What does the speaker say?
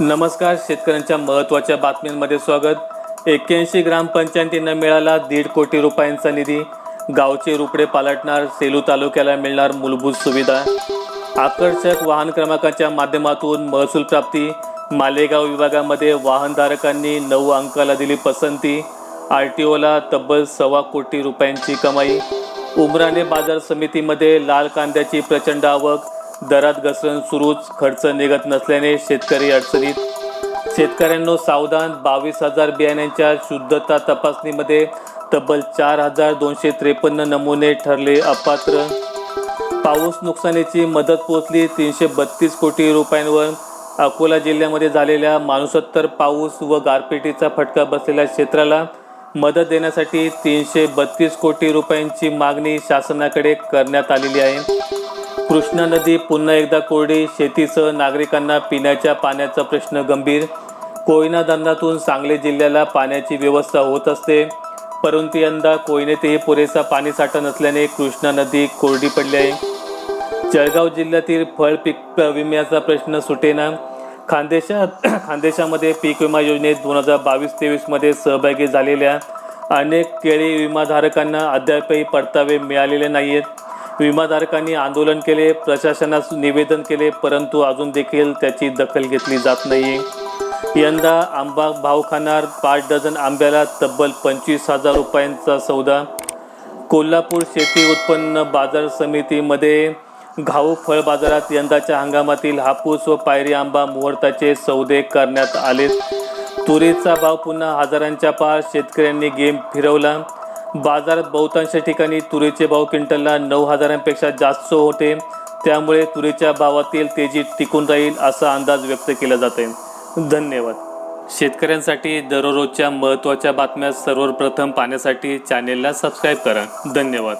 नमस्कार शेतकऱ्यांच्या महत्त्वाच्या बातम्यांमध्ये स्वागत. एक्क्याऐंशी ग्रामपंचायतींना मिळाला दीड कोटी रुपयांचा निधी. गावचे रुपडे पालटणार सेलू तालुक्याला मिळणार मूलभूत सुविधा. आकर्षक वाहन क्रमांकाच्या माध्यमातून महसूल प्राप्ती. मालेगाव विभागामध्ये वाहनधारकांनी नऊ अंकाला दिली पसंती. आर टी ओला तब्बल सव्वा कोटी रुपयांची कमाई. उमराणे बाजार समितीमध्ये लाल कांद्याची प्रचंड आवक. दरात घसरण सुरूच खर्च निघत नसल्याने शेतकरी अडचणीत. शेतकऱ्यांनो सावधान. बावीस हजार बियाण्यांच्या शुद्धता तपासणीमध्ये तब्बल चार हजार दोनशे त्रेपन्न नमुने ठरले अपात्र. पाऊस नुकसानीची मदत पोचली तीनशे बत्तीस कोटी रुपयांवर. अकोला जिल्ह्यामध्ये झालेल्या माणुसत्तर पाऊस व गारपिटीचा फटका बसलेल्या क्षेत्राला मदत देण्यासाठी तीनशे बत्तीस कोटी रुपयांची मागणी शासनाकडे करण्यात आलेली आहे. कृष्णा नदी पुन्हा एकदा कोरडी. शेतीसह नागरिकांना पिण्याच्या पाण्याचा प्रश्न गंभीर. कोयना धरणातून सांगली जिल्ह्याला पाण्याची व्यवस्था होत असते. परंतु यंदा कोयनेतही पुरेसा पाणीसाठा नसल्याने कृष्णा नदी कोरडी पडली आहे. जळगाव जिल्ह्यातील फळ पीक विम्याचा प्रश्न सुटेना. खानदेशात खानदेशामध्ये पीक विमा योजनेत दोन हजार बावीस तेवीसमध्ये सहभागी झालेल्या अनेक केळी विमाधारकांना अद्यापही परतावे मिळालेले नाही आहेत विमाधारकांनी आंदोलन केले प्रशासनास निवेदन केले परंतु अजून देखील त्याची दखल घेतली जात नाही यंदा आंबा भाव खाणार पाच डझन आंब्याला तब्बल पंचवीस हजार रुपयांचा सौदा. कोल्हापूर शेती उत्पन्न बाजार समितीमध्ये घाऊ फळ बाजारात यंदाच्या हंगामातील हापूस व पायरी आंबा मुहूर्ताचे सौदे करण्यात आले तुरीचा भाव पुन्हा हजारांच्या पार शेतकऱ्यांनी गेम फिरवला. बाजारात बहुतांश ठिकाणी तुरीचे भाव क्विंटलला नऊ हजारांपेक्षा जास्त होते. त्यामुळे तुरीच्या भावातील तेजी टिकून राहील असा अंदाज व्यक्त केला जात आहे धन्यवाद. शेतकऱ्यांसाठी दररोजच्या महत्त्वाच्या बातम्या सर्वप्रथम पाहण्यासाठी चॅनेलला सबस्क्राईब करा. धन्यवाद.